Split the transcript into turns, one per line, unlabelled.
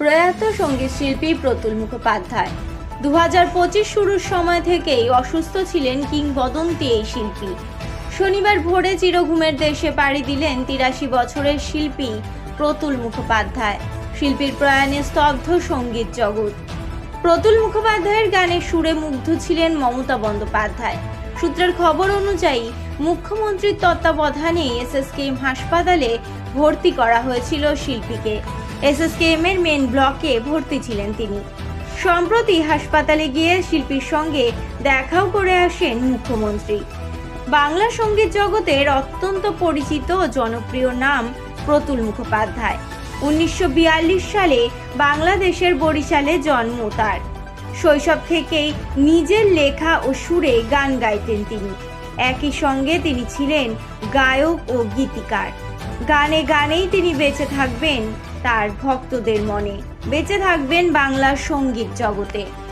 প্রয়াত সংগীত শিল্পী প্রতুল মুখোপাধ্যায়। দু হাজার পঁচিশ শুরুর সময় থেকেই অসুস্থ ছিলেন কিংবদন্তি এই শিল্পী। শনিবার ভোরে চিরঘুমের দেশে পাড়ি দিলেন তিরাশি বছরের শিল্পী প্রতুল মুখোপাধ্যায়। শিল্পীর প্রয়াণে স্তব্ধ সংগীত জগৎ। প্রতুল মুখোপাধ্যায়ের গানে সুরে মুগ্ধ ছিলেন মমতা বন্দ্যোপাধ্যায়। সূত্রের খবর অনুযায়ী, মুখ্যমন্ত্রীর তত্ত্বাবধানে এস এসএসকেএম হাসপাতালে ভর্তি করা হয়েছিল শিল্পীকে। এসএসকেএম এর মেন ব্লকে ভর্তি ছিলেন তিনি। সম্প্রতি হাসপাতালে গিয়ে শিল্পীর সঙ্গে দেখাও করে আসেন মুখ্যমন্ত্রী। বাংলা সংগীত জগতের অত্যন্ত পরিচিত ও জনপ্রিয় নাম প্রতুল মুখোপাধ্যায়। উনিশশো বিয়াল্লিশ সালে বাংলাদেশের বরিশালে জন্ম তার। শৈশব থেকেই নিজের লেখা ও সুরে গান গাইতেন তিনি। একই সঙ্গে তিনি ছিলেন গায়ক ও গীতিকার। গানে গানেই তিনি বেঁচে থাকবেন তার ভক্তদের মনে। বেঁচে থাকবেন বাংলার সংগীত জগতে।